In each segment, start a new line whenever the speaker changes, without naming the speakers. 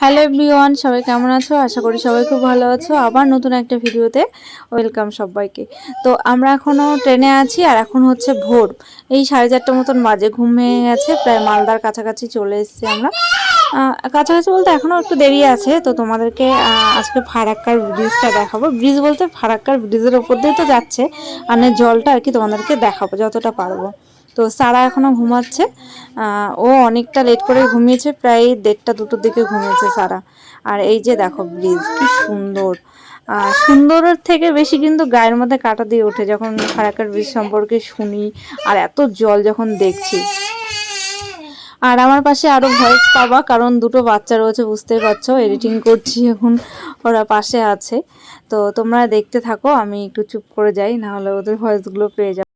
Hello everyone, সবাই কেমন আছো? আশা করি সবাই খুব ভালো আছো। আবার নতুন একটা ভিডিওতে ওয়েলকাম সবাইকে। তো আমরা এখনও ট্রেনে আছি আর এখন হচ্ছে ভোর। এই সাড়ে চারটার মতন বাজে, ঘুম ভেঙে গেছে, প্রায় মালদার কাছাকাছি চলে এসেছি আমরা। কাছাকাছি বলতে এখনও একটু দেরি আছে, তো তোমাদেরকে আজকে ফারাক্কার ব্রিজটা দেখাবো। ব্রিজ বলতে ফারাক্কার ব্রিজের ওপর দিয়ে তো যাচ্ছে আর জলটা আর কি তোমাদেরকে দেখাবো, যতটা পারব। তো সারা এখনও ঘুমাচ্ছে। ও অনেকটা লেট করে ঘুমিয়েছে, প্রায় দেড়টা দুটোর দিকে ঘুমিয়েছে সারা। আর এই যে দেখো ব্রিজ কি সুন্দর। আর সুন্দরের থেকে বেশি কিন্তু গায়ের মধ্যে কাটা দিয়ে ওঠে, যখন ফারাক্কার ব্রিজ সম্পর্কে শুনি, আর এত জল যখন দেখছি। আর আমার পাশে আরও ভয়েস পাবা, কারণ দুটো বাচ্চা রয়েছে, বুঝতেই পারছ এডিটিং করছি এখন, ওরা পাশে আছে। তো তোমরা দেখতে থাকো, আমি একটু চুপ করে যাই না হলে ওদের ভয়েসগুলো পেয়ে যাব।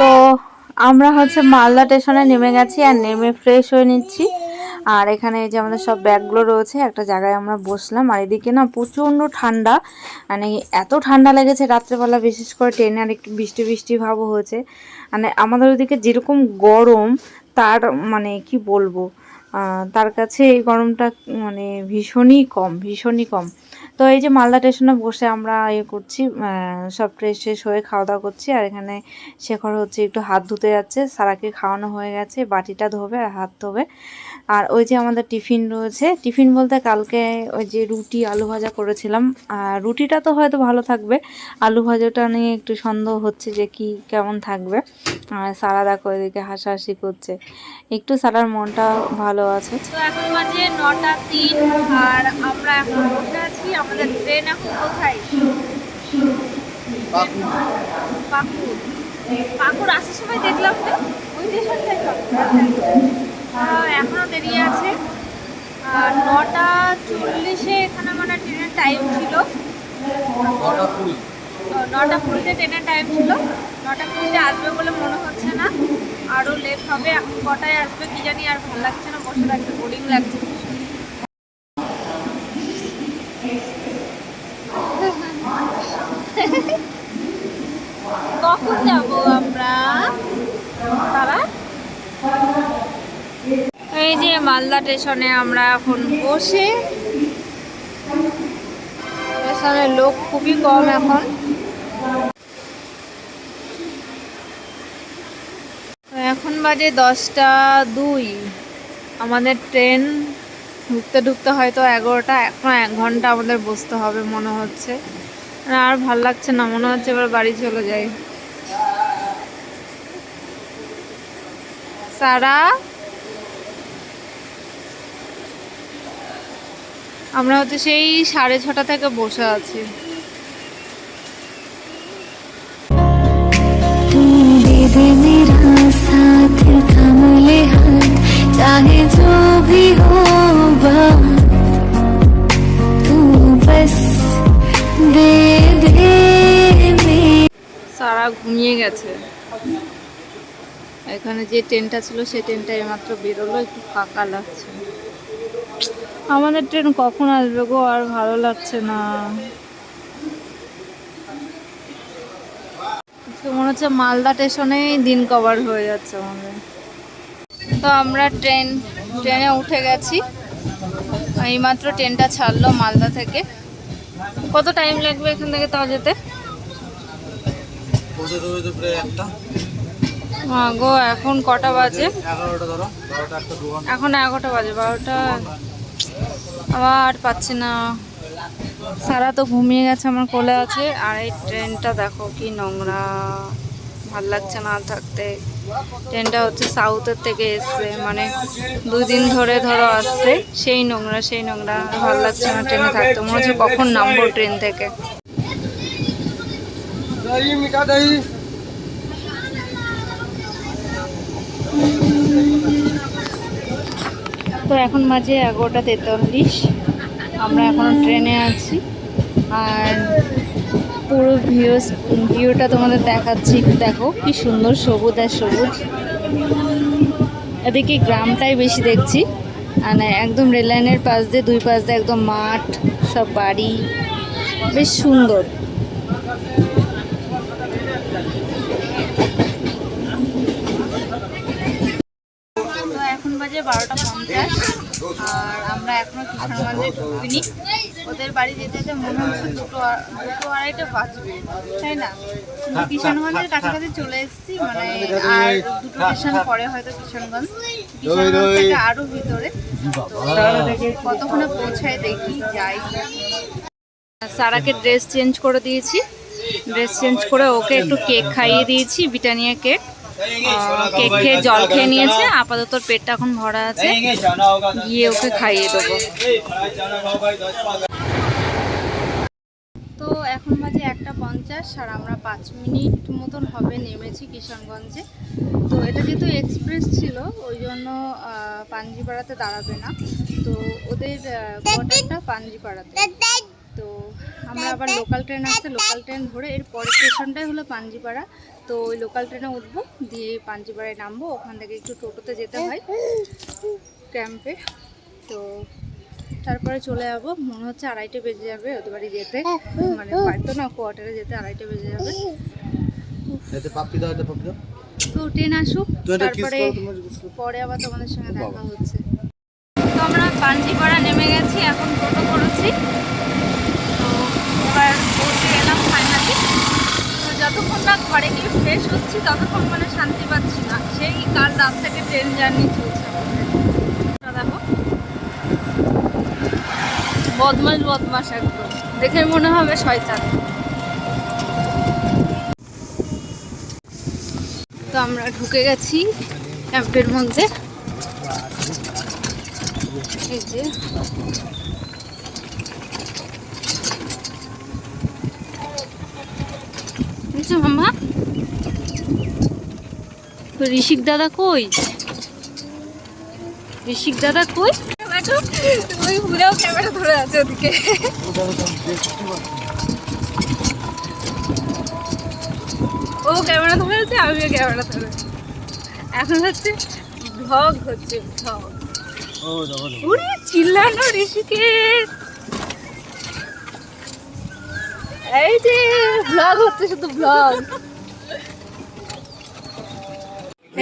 তো আমরা হচ্ছে মালদা স্টেশনে নেমে গেছি আর নেমে ফ্রেশ হয়ে নিচ্ছি। আর এখানে যে আমাদের সব ব্যাগগুলো রয়েছে, একটা জায়গায় আমরা বসলাম। আর এদিকে না প্রচণ্ড ঠান্ডা মানে এত ঠান্ডা লেগেছে রাত্রেবেলা, বিশেষ করে ট্রেনে আর একটু বৃষ্টি বৃষ্টি ভাবও হয়েছে। মানে আমাদের ওদিকে যেরকম গরম, তার মানে কি বলব তার কাছে এই গরমটা মানে ভীষণই কম ভীষণই কম। তো এই যে মালদা স্টেশনে বসে আমরা ইয়ে করছি সব ফ্রেশ শেষ হয়ে খাওয়া দাওয়া করছি। আর এখানে শেখর হচ্ছে একটু হাত ধুতে যাচ্ছে। সারাকে খাওয়ানো হয়ে গেছে, বাটিটা ধোবে আর হাত ধোবে। আর ওই যে আমাদের টিফিন রয়েছে টিফিন বলতে কালকে ওই যে রুটি আলু ভাজা করেছিলাম। আর রুটিটা তো হয়তো ভালো থাকবে আলু ভাজাটা নিয়ে একটু সন্দেহ হচ্ছে যে কি কেমন থাকবে। আর সারা দেখো এদিকে হাসাহাসি করছে। একটু সারার মনটা ভালো আছে।
তো এখন বাজে নটা তিন আর আমরা এখন বসে আছি আমাদের ট্রেন এখন কোথায়? পাকুর পাকুর আসার সময় দেখলাম তো ওই স্টেশন থেকে আহ, এখনও দেরি আছে। আর নটা চল্লিশে এখানে মানে ট্রেনের টাইম ছিল। নটা কুড়িতে ট্রেনের টাইম ছিল। নটা কুড়িতে আসবে বলে মনে হচ্ছে না। আরও লেট হবে। এখন কটায় আসবে কি জানি আর ভালো লাগছে না। বসে থাকতে বোরিং লাগছে। কখন যাব আমরা? এই যে মালদা স্টেশনে আমরা এখন বসে। স্টেশনে লোক খুবই কম এখন। এখন বাজে দশটা দুই। আমাদের ট্রেন ঢুকতে ঢুকতে হয়তো এগারোটা, এখন এক ঘণ্টা আমাদের বসতে হবে মনে হচ্ছে। আর ভালো লাগছে না, মনে হচ্ছে এবার বাড়ি চলে যাই। সারা আমরা হচ্ছে সেই সাড়ে ছটা থেকে বসে আছি
तू दे दे मेरा साथ थाम ले हाथ चाहे जो भी हो बात तू बस दे दे मेरे
সারা ঘুমিয়ে গেছে এখানে যে ট্রেনটা ছিল সেই ট্রেনটা এইমাত্র বেরোলো একটু ফাঁকা লাগছে আমাদের ট্রেন কখন আসবে গো? আর ভালো লাগছে না। মনে হচ্ছে মালদা স্টেশনেই দিন কভার হয়ে যাচ্ছে আমাদের। তো আমরা ট্রেন ট্রেনে উঠে গেছি। এইমাত্র ট্রেনটা ছাড়লো মালদা থেকে।
কত টাইম লাগবে এখান থেকে তাও যেতে? গো এখন কটা বাজে? এখন এগারোটা বাজে বারোটা আবার পাচ্ছি না। সারা তো ঘুমিয়ে গেছে, আমার কোলে আছে। আর এই ট্রেনটা দেখো কি নোংরা। ভালো লাগছে না থাকতে। ট্রেনটা হচ্ছে সাউথের থেকে এসছে মানে দুই দিন ধরে ধরো আসছে। সেই নোংরা সেই নোংরা। ভালো লাগছে না ট্রেনে থাকতে। মনে হচ্ছে কখন নামবো ট্রেন থেকে। তো এখন বাজে এগারোটা তেতাল্লিশ। আমরা এখন ট্রেনে আছি। আর পুরো ভিউ, ভিউটা তোমাদের দেখাচ্ছি। দেখো, কি সুন্দর সবুজ আর সবুজ। এদিকে গ্রামটাই বেশি দেখছি। মানে একদম রেললাইনের পাশ দিয়ে, দুই পাশ দিয়ে একদম মাঠ, সব বাড়ি। বেশ সুন্দর। এখন বাজে বারোটা পঞ্চাশ। আমরা এখনও কিষানগঞ্জে ঢুকিনি। ওদের বাড়ি যেতে যেতে মনে হচ্ছে দুটো দুটো আড়াইটা বাজবে তাই না? কিন্তু কিষানগঞ্জের কাছাকাছি চলে এসেছি মানে আর দুটো স্টেশন পরে হয়তো কিষানগঞ্জ কিষানগঞ্জ থেকে আরও ভিতরে। কতক্ষণে পৌঁছায় দেখি যাই। সারাকে ড্রেস চেঞ্জ করে দিয়েছি। ড্রেস চেঞ্জ করে ওকে একটু কেক খাইয়ে দিয়েছি বিটানিয়া কেক। কেক খেয়ে জল খেয়ে নিয়েছে আপাতত পেটটা এখন ভরা আছে। গিয়ে ওকে খাইয়ে দেবো। তো এখন বাজে একটা পঞ্চাশ আর আমরা পাঁচ মিনিট মতন হবে নেমেছি কিষানগঞ্জে। তো এটা যেহেতু এক্সপ্রেস ছিল ওই জন্য পাঞ্জিপাড়াতে দাঁড়াবে না। তো ওদের কোয়ার্টারটা পাঞ্জিপাড়াতে তো আমরা আবার লোকাল ট্রেন আসছে লোকাল ট্রেন ধরে এর পরের স্টেশনটাই হলো পাঞ্জিপাড়া। তো ওই লোকাল ট্রেনে উঠবো দিয়ে পাঞ্জিপাড়ায় নামবো ওখান থেকে একটু টোটোতে যেতে হয় ক্যাম্পে তো তারপরে চলে যাব মনে হচ্ছে আড়াইটে বেজে যাবে ওদের বাড়ি যেতে। মানে পারতো না কোয়ার্টারে যেতে আড়াইটে বেজে যাবে। তো ট্রেন আসুক তারপরে পরে আবার তোমাদের সঙ্গে দেখা হচ্ছে। তো আমরা পাঞ্জিপাড়া নেমে গেছি এখন টোটো করেছি তো এবার পৌঁছে গেলাম ফাইনালি তো যতক্ষণ না ঘরে গিয়ে ফ্রেশ হচ্ছি, ততক্ষণ মানে শান্তি পাচ্ছি না। সেই কাল রাত থেকে ট্রেন জার্নি চলছে দেখো বদমাস বদমাস একদম। দেখে মনে হবে শয়তান। তো আমরা ঢুকে গেছি ক্যাম্পের মধ্যে। বুঝছ মামা? তো ঋষিক দাদা কই? ঋষিক দাদা কই? ওই ক্যামেরা ধরে আছে ওদিকে। ও ক্যামেরা ধরে আছে আমিও ক্যামেরা ধরে এখন হচ্ছে হচ্ছে চিল্লানো ঋষিকেশ এই যে ব্লগ হচ্ছে শুধু ব্লগ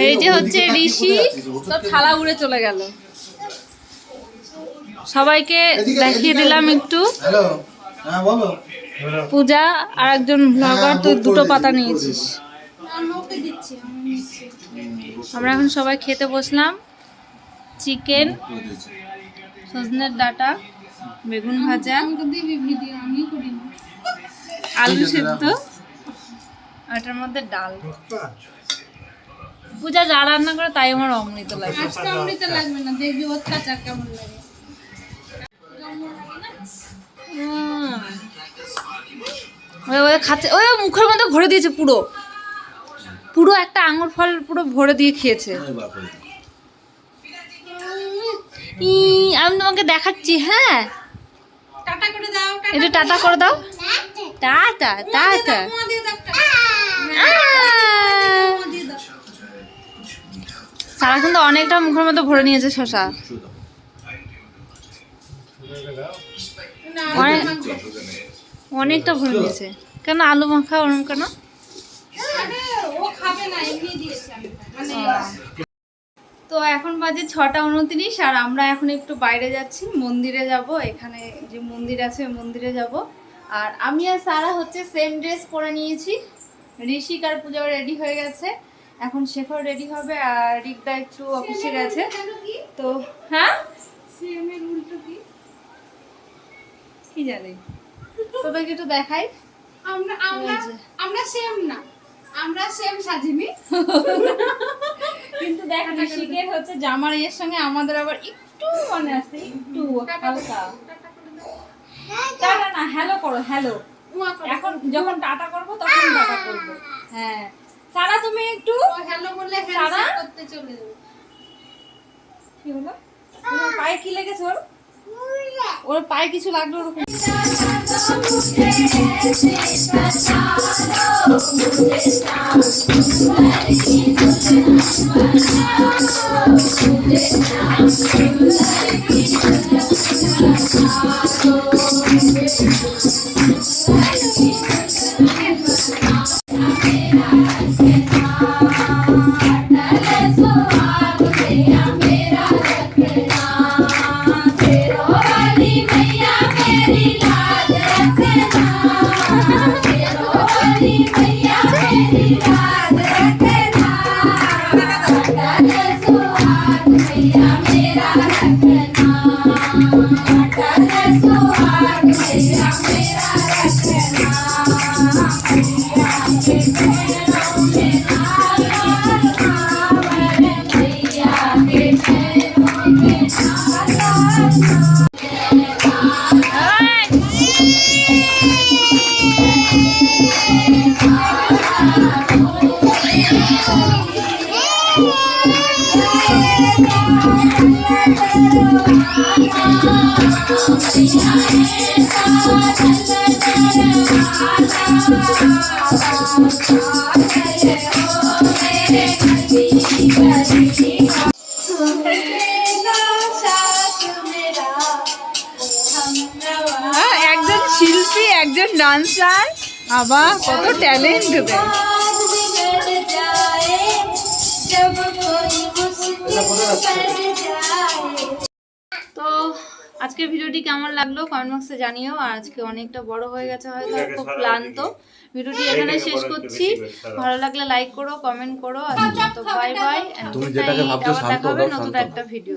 এই যে হচ্ছে ঋষি তো থালা উড়ে চলে গেল। সবাইকে দেখিয়ে দিলাম একটু।
হ্যাঁ বলো।
পূজা আর একজন ব্লগার তুই দুটো পাতা নিয়েছিস আমরা এখন সবাই খেতে বসলাম। চিকেন সজনের ডাটা বেগুন ভাজা। আলু সেদ্ধ। এটার মধ্যে ডাল। পূজা যা রান্না করে তাই আমার অমৃত লাগে। উম। ওই ওই খাচ্ছে ওই মুখের মধ্যে ভরে দিয়েছে পুরো। পুরো একটা আঙুর ফল পুরো ভরে দিয়ে খেয়েছে। ই, আমি তোমাকে দেখাচ্ছি হ্যাঁ। একটু টাটা করে দাও। টাটা টাটা সারাক্ষণ তো অনেকটা মুখের মধ্যে ভরে নিয়েছে শশা। অনেকটা ভরে নিয়েছে। কেন আলু মাখা ওরম কেন? তো এখন বাজে ছটা উনত্রিশ আর আমরা এখন একটু বাইরে যাচ্ছি মন্দিরে যাব। এখানে যে মন্দির আছে মন্দিরে যাব। আর আমি আর সারা হচ্ছে সেম ড্রেস পরে নিয়েছি। ঋষিক আর পূজাও রেডি হয়ে গেছে। এখন শেখর রেডি হবে আর রিকদা একটু অফিসে গেছে। তো হ্যাঁ? কি? জানি? তোদেরকে একটু দেখাই।
আমরা আমরা আমরা সেম না। আমরা সেম সাজিনি।
কিন্তু দেখ ঋষিকের হচ্ছে জামার এর সঙ্গে আমাদের আবার একটু মনে আছে একটু হালকা। টাটা না হ্যালো করো হ্যালো এখন যখন টাটা করব তখন টাটা করব। হ্যাঁ। সারা তুমি একটু
হ্যালো বললে
সারা?
করতে চলে যাবে।
কি হলো? তোমার পায়ে কি লেগেছে ওর? ওর পায়ে কিছু লাগল ওরকম? হ্যাঁ, একজন শিল্পী একজন ডান্সার। আবার কত ট্যালেন্ট ওদের। তো আজকের ভিডিওটি কেমন লাগল কমেন্ট বক্সে জানিও আর আজকে অনেকটা বড় হয়ে গেছে হয়তো খুব ক্লান্ত। ভিডিওটি এখানে শেষ করছি। ভালো লাগলে লাইক করো কমেন্ট করো আর তো বাই বাই
তুমি যেটাকে ভাবছ শান্ত
দেখা হবে
হও,
নতুন একটা ভিডিও